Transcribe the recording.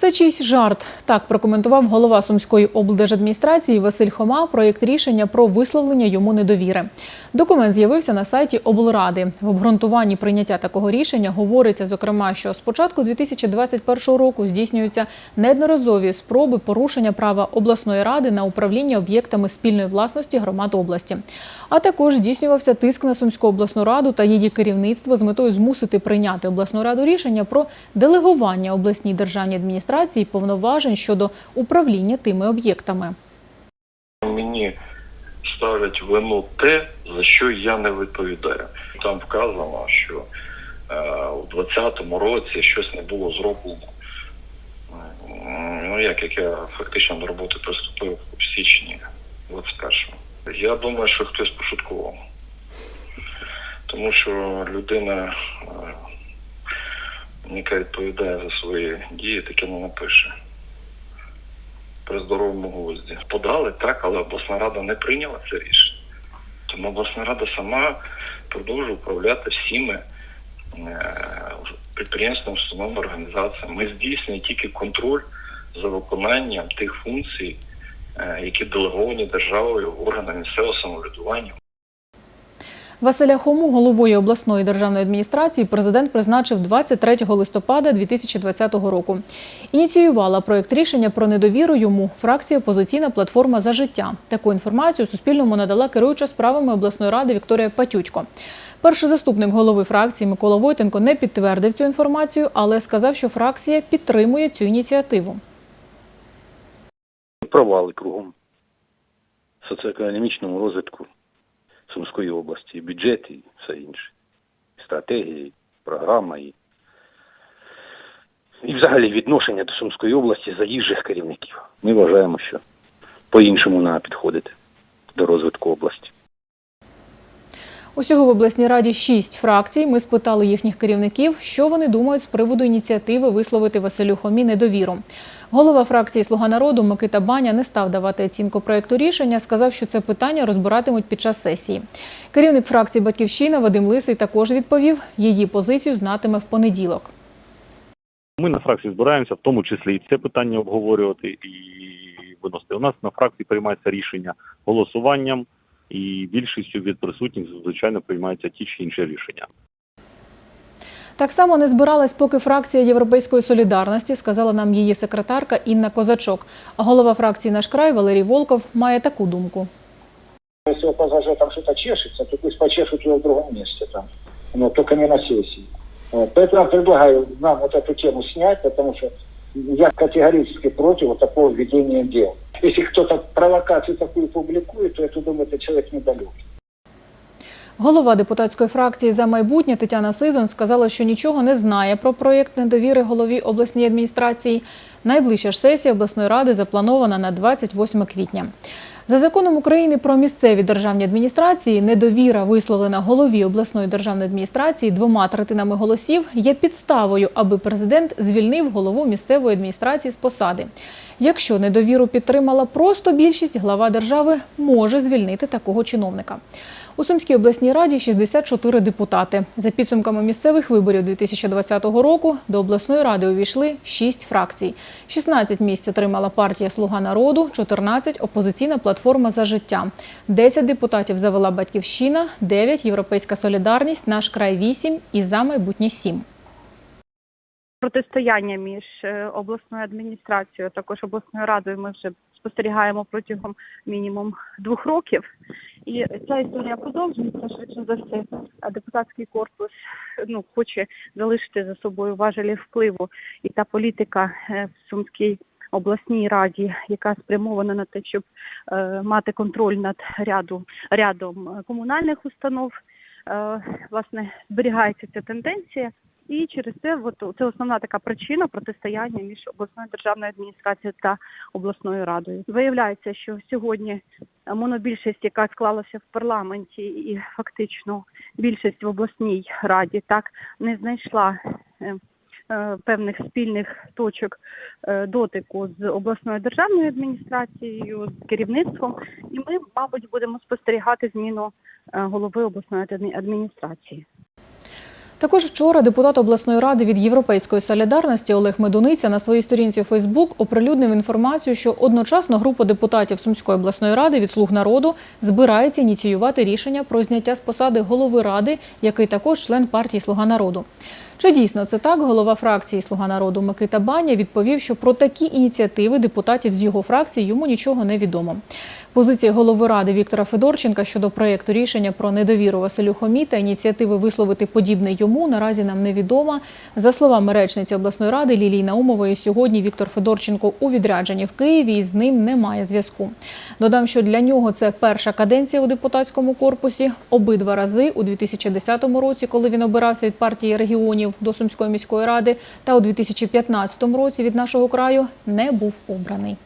Це чийсь жарт. Так прокоментував голова Сумської облдержадміністрації Василь Хома проєкт рішення про висловлення йому недовіри. Документ з'явився на сайті облради. В обґрунтуванні прийняття такого рішення говориться, зокрема, що з початку 2021 року здійснюються неодноразові спроби порушення права обласної ради на управління об'єктами спільної власності громад області. А також здійснювався тиск на Сумську обласну раду та її керівництво з метою змусити прийняти обласну раду рішення про делегування обласній державній адміністрації повноважень щодо управління тими об'єктами. Мені ставлять вину те, за що я не відповідаю. Там вказано, що е, у 2020 році щось не було зроблено. Ну як, як я фактично до роботи приступив у січні 21-го. Я думаю, що хтось пошуткував. Тому що людина, е, яка відповідає за свої дії, таке не напише при здоровому глузді. Подали так, але обласна рада не прийняла це рішення. Тому обласна рада сама продовжує управляти всіми е, підприємствами, установами, організаціями. Ми здійснюємо тільки контроль за виконанням тих функцій, е, які делеговані державою органам місцевого самоврядування. Василя Хому головою обласної державної адміністрації президент призначив 23 листопада 2020 року. Ініціювала проєкт рішення про недовіру йому фракція «Опозиційна платформа за життя». Таку інформацію Суспільному надала керуюча справами обласної ради Вікторія Патютько. Перший заступник голови фракції Микола Войтенко не підтвердив цю інформацію, але сказав, що фракція підтримує цю ініціативу. провали кругом соціоекономічному розвитку Сумської області, і бюджет і все інше. І стратегія, і програма, і, і взагалі відношення до Сумської області заїжджих керівників. Ми вважаємо, що по-іншому треба підходити до розвитку області. Усього в обласній раді шість фракцій. Ми спитали їхніх керівників, що вони думають з приводу ініціативи висловити Василю Хомі недовіру. Голова фракції Слуга народу Микита Баня не став давати оцінку проєкту рішення. Сказав, що це питання розбиратимуть під час сесії. Керівник фракції Батьківщина Вадим Лисий також відповів, її позицію знатиме в понеділок. Ми на фракції збираємося, в тому числі і це питання обговорювати і виносити. У нас на фракції приймається рішення голосуванням, і більшістю від присутніх звичайно приймаються ті чи інші рішення. Так само не збиралась поки фракція Європейської солідарності, сказала нам її секретарка Інна Козачок. А голова фракції «Наш край» Валерій Волков має таку думку. Если ОПЗЖ там что-то чешется, то пусть почешут ее в другом месте там, но только не на сессии. Вот. Поэтому я предлагаю нам вот эту тему снять, потому что я категорически против вот такого введения дел. Если кто-то провокацию такую публикует, то я думаю, это человек недалекий. Голова депутатської фракції за майбутнє Тетяна Сизон сказала, що нічого не знає про проєкт недовіри голові обласній адміністрації. Найближча ж сесія обласної ради запланована на 28 квітня. За законом України про місцеві державні адміністрації, недовіра, висловлена голові обласної державної адміністрації двома третинами голосів, є підставою, аби президент звільнив голову місцевої адміністрації з посади. Якщо недовіру підтримала просто більшість, глава держави може звільнити такого чиновника. У Сумській обласній раді 64 депутати. За підсумками місцевих виборів 2020 року до обласної ради увійшли 6 фракцій. 16 місць отримала партія Слуга народу, 14 – опозиційна платформа за життя. 10 депутатів завела Батьківщина, 9 – Європейська солідарність, Наш край 8 і за майбутнє 7. протистояння між е, обласною адміністрацією, також обласною радою ми вже спостерігаємо протягом мінімум двох років. І ця історія продовжується швидше за все. Депутатський корпус ну хоче залишити за собою важелі впливу, і та політика е, в Сумській обласній раді, яка спрямована на те, щоб е, мати контроль над ряду рядом е, комунальних установ. Власне зберігається ця тенденція. І через це от, це основна така причина протистояння між обласною державною адміністрацією та обласною радою. Виявляється, що сьогодні монобільшість, яка склалася в парламенті, і фактично більшість в обласній раді, так не знайшла е, е, певних спільних точок е, дотику з обласною державною адміністрацією, з керівництвом, і ми, мабуть, будемо спостерігати зміну е, голови обласної адмі- адміністрації. Також вчора депутат обласної ради від Європейської солідарності Олег Медуниця на своїй сторінці Фейсбук оприлюднив інформацію, що одночасно група депутатів Сумської обласної ради від слуг народу збирається ініціювати рішення про зняття з посади голови ради, який також член партії Слуга народу. Чи дійсно це так? Голова фракції Слуга народу Микита Баня відповів, що про такі ініціативи депутатів з його фракції йому нічого не відомо. Позиція голови ради Віктора Федорченка щодо проєкту рішення про недовіру Василю Хомі та ініціативи висловити подібне йому наразі нам невідома. За словами речниці обласної ради Лілії Наумової, сьогодні Віктор Федорченко у відрядженні в Києві і з ним немає зв'язку. Додам, що для нього це перша каденція у депутатському корпусі. Обидва рази у 2010 році, коли він обирався від партії регіонів до Сумської міської ради, та у 2015 році від нашого краю не був обраний.